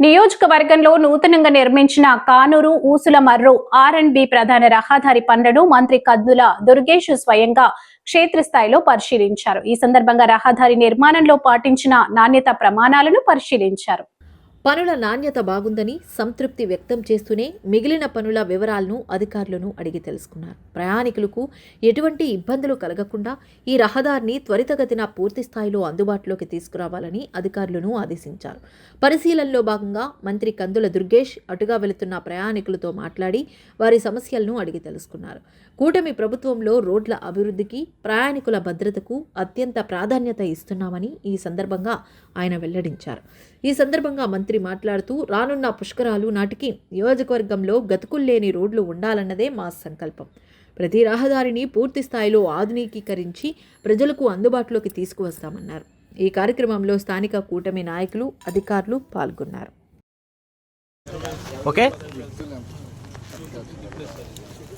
నియోజకవర్గంలో నూతనంగా నిర్మించిన Kanuru Usulumarru R and B ప్రధాన రహదారి పనులను మంత్రి కద్దుల దుర్గేష్ స్వయంగా క్షేత్రస్థాయిలో పరిశీలించారు. ఈ సందర్భంగా రహదారి నిర్మాణంలో పాటించిన నాణ్యత ప్రమాణాలను పరిశీలించారు. పనుల నాణ్యత బాగుందని సంతృప్తి వ్యక్తం చేస్తూనే మిగిలిన పనుల వివరాలను అధికారులను అడిగి తెలుసుకున్నారు. ప్రయాణికులకు ఎటువంటి ఇబ్బందులు కలగకుండా ఈ రహదారిని త్వరితగతిన పూర్తి స్థాయిలో అందుబాటులోకి తీసుకురావాలని అధికారులను ఆదేశించారు. పరిశీలనలో భాగంగా మంత్రి కందుల దుర్గేష్ అటుగా వెళుతున్న ప్రయాణికులతో మాట్లాడి వారి సమస్యలను అడిగి తెలుసుకున్నారు. కూటమి ప్రభుత్వంలో రోడ్ల అభివృద్ధికి ప్రయాణికుల భద్రతకు అత్యంత ప్రాధాన్యత ఇస్తున్నామని ఈ సందర్భంగా ఆయన వెల్లడించారు. ఈ సందర్భంగా మంత్రి మాట్లాడుతూ రానున్న పుష్కరాలు నాటికి నియోజకవర్గంలో గతుకుల్లేని రోడ్లు ఉండాలన్నదే మా సంకల్పం. ప్రతి రహదారిని పూర్తి స్థాయిలో ఆధునికీకరించి ప్రజలకు అందుబాటులోకి తీసుకువస్తామన్నారు. ఈ కార్యక్రమంలో స్థానిక కూటమి నాయకులు అధికారులు పాల్గొన్నారు. ఓకే.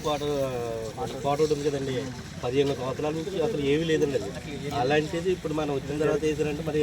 కోట కోట ఉంటుంది కదండి. పదిహేను సంవత్సరాల నుంచి అసలు ఏమీ లేదండి అది. అలాంటిది ఇప్పుడు మనం వచ్చిన తర్వాత వేసారంటే మరి